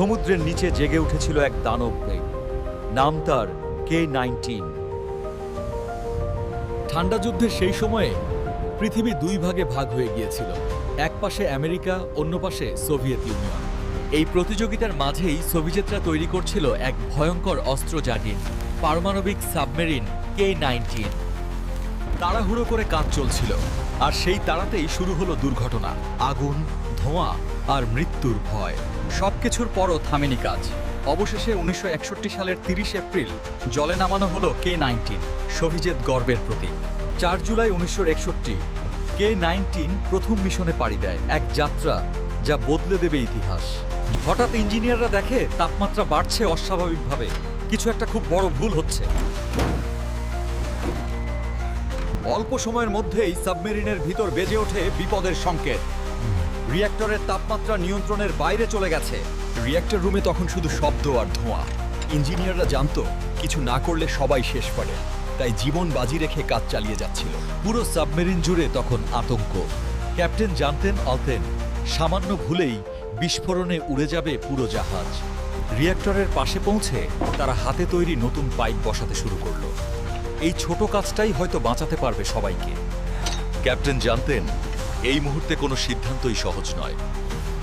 সমুদ্রের নিচে জেগে উঠেছিল এক দানব প্লেগ নাম তার কে নাইনটিন। ঠান্ডা যুদ্ধের সেই সময়ে পৃথিবী দুই ভাগে ভাগ হয়ে গিয়েছিল। এক পাশে আমেরিকা, অন্য পাশে সোভিয়েত ইউনিয়ন। এই প্রতিযোগিতার মাঝেই সোভিয়েতরা তৈরি করছিল এক ভয়ঙ্কর অস্ত্র জাগির পারমাণবিক সাবমেরিন কে নাইনটিন। তাড়াহুড়ো করে কাজ চলছিল, আর সেই তাড়াতেই শুরু হলো দুর্ঘটনা, আগুন, ধোঁয়া আর মৃত্যুর ভয়। সবকিছুর পরও থামেনি কাজ। অবশেষে উনিশশো একষট্টি সালের তিরিশ এপ্রিল জলে নামানো হলো কে নাইনটিন সোভিজেত গর্বের প্রতীক। চার জুলাই উনিশশো একষট্টি, কে নাইনটিন প্রথম মিশনে পাড়ি দেয় এক যাত্রা যা বদলে দেবে ইতিহাস। হঠাৎ ইঞ্জিনিয়াররা দেখে তাপমাত্রা বাড়ছে অস্বাভাবিকভাবে। কিছু একটা খুব বড় ভুল হচ্ছে। অল্প সময়ের মধ্যেই সাবমেরিনের ভিতর বেজে ওঠে বিপদের সংকেত। রিয়্যাক্টরের তাপমাত্রা নিয়ন্ত্রণের বাইরে চলে গেছে। রিয়্যাক্টর রুমে তখন শুধু শব্দ আর ধোঁয়া। ইঞ্জিনিয়াররা জানতো, কিছু না করলে সবাই শেষ করে। তাই জীবন বাজি রেখে কাজ চালিয়ে যাচ্ছিল। পুরো সাবমেরিন জুড়ে তখন আতঙ্ক। ক্যাপ্টেন জানতেন অলতেন সামান্য ভুলেই বিস্ফোরণে উড়ে যাবে পুরো জাহাজ। রিয়াক্টরের পাশে পৌঁছে তারা হাতে তৈরি নতুন পাইপ বসাতে শুরু করল। এই ছোট কাজটাই হয়তো বাঁচাতে পারবে সবাইকে। ক্যাপ্টেন জানতেন এই মুহূর্তে কোনো সিদ্ধান্তই সহজ নয়।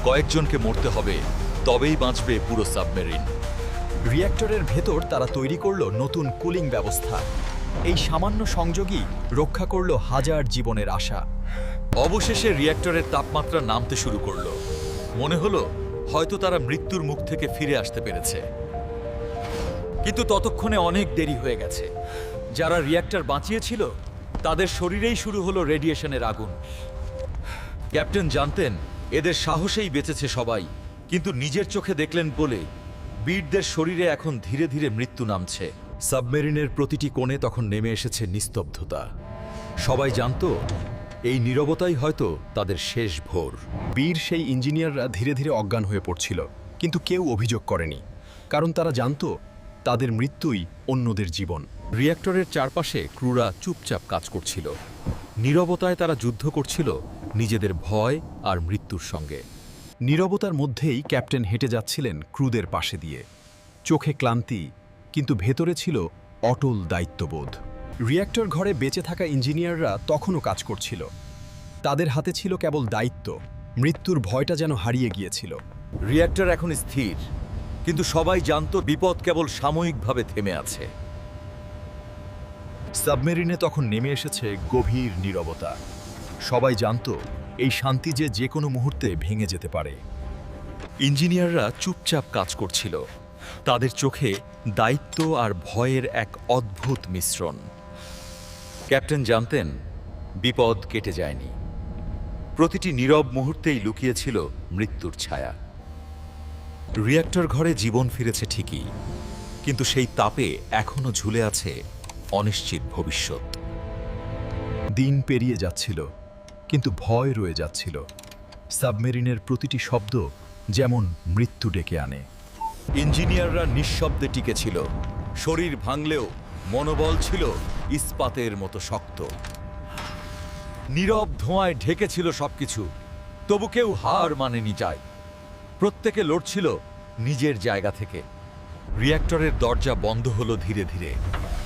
কয়েকজনকে মরতে হবে, তবেই বাঁচবে পুরো সাবমেরিন। রিয়্যাক্টরের ভেতর তারা তৈরি করল নতুন কুলিং ব্যবস্থা। এই সামান্য সংযোগই রক্ষা করল হাজার জীবনের আশা। অবশেষে রিয়্যাক্টরের তাপমাত্রা নামতে শুরু করল। মনে হলো হয়তো তারা মৃত্যুর মুখ থেকে ফিরে আসতে পেরেছে। কিন্তু ততক্ষণে অনেক দেরি হয়ে গেছে। যারা রিয়্যাক্টর বাঁচিয়েছিল, তাদের শরীরেই শুরু হলো রেডিয়েশনের আগুন। ক্যাপ্টেন জানতেন, এদের সাহসেই বেঁচেছে সবাই, কিন্তু নিজের চোখে দেখলেন বলে, বীরদের শরীরে এখন ধীরে ধীরে মৃত্যু নামছে। সাবমেরিনের প্রতিটি কোণে তখন নেমে এসেছে নিস্তব্ধতা। সবাই জানতো, এই নীরবতাই হয়তো তাদের শেষ ভোর। বীর সেই ইঞ্জিনিয়াররা ধীরে ধীরে অজ্ঞান হয়ে পড়ছিল, কিন্তু কেউ অভিযোগ করেনি, কারণ তারা জানত, তাদের মৃত্যুই অন্যদের জীবন। রিয়্যাক্টরের চারপাশে ক্রুরা চুপচাপ কাজ করছিল। নীরবতায় তারা যুদ্ধ করছিল নিজেদের ভয় আর মৃত্যুর সঙ্গে। নীরবতার মধ্যেই ক্যাপ্টেন হেঁটে যাচ্ছিলেন ক্রুদের পাশে দিয়ে। চোখে ক্লান্তি কিন্তু ভেতরে ছিল অটল দায়িত্ববোধ। রিয়্যাক্টর ঘরে বেঁচে থাকা ইঞ্জিনিয়াররা তখনও কাজ করছিল। তাদের হাতে ছিল কেবল দায়িত্ব মৃত্যুর ভয়টা যেন হারিয়ে গিয়েছিল। রিয়্যাক্টর এখন স্থির কিন্তু সবাই জানতো বিপদ কেবল সাময়িকভাবে থেমে আছে। সাবমেরিনে তখন নেমে এসেছে গভীর নীরবতা। সবাই জানতো এই শান্তি যে যে কোনো মুহূর্তে ভেঙে যেতে পারে। ইঞ্জিনিয়াররা চুপচাপ কাজ করছিল। তাদের চোখে দায়িত্ব আর ভয়ের এক অদ্ভুত মিশ্রণ। ক্যাপ্টেন জানতেন, বিপদ কেটে যায়নি। প্রতিটি নীরব মুহূর্তেই লুকিয়েছিল মৃত্যুর ছায়া। রিয়্যাক্টর ঘরে জীবন ফিরেছে ঠিকই, কিন্তু সেই তাপে এখনও ঝুলে আছে অনিশ্চিত ভবিষ্যৎ। দিন পেরিয়ে যাচ্ছিল। কিন্তু ভয় রয়ে যাচ্ছিল। সাবমেরিনের প্রতিটি শব্দ যেমন মৃত্যু ডেকে আনে। ইঞ্জিনিয়াররা নিঃশব্দে টিকেছিল। শরীর ভাঙলেও মনোবল ছিল ইস্পাতের মতো শক্ত। নীরব ধোঁয়ায় ঢেকেছিল সবকিছু। তবু কেউ হার মানেনি যায় প্রত্যেকে লড়ছিল নিজের জায়গা থেকে। রিয়্যাক্টরের দরজা বন্ধ হলো ধীরে ধীরে,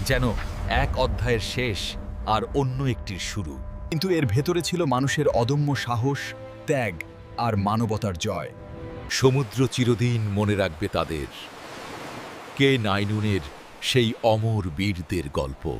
যেন এক অধ্যায়ের শেষ আর অন্য একটির শুরু। কিন্তু এর ভেতরে ছিল মানুষের অদম্য সাহস, ত্যাগ আর মানবতার জয়। সমুদ্র চিরদিন মনে রাখবে তাদের। কে নাইনুনের সেই অমর বীরদের গল্প?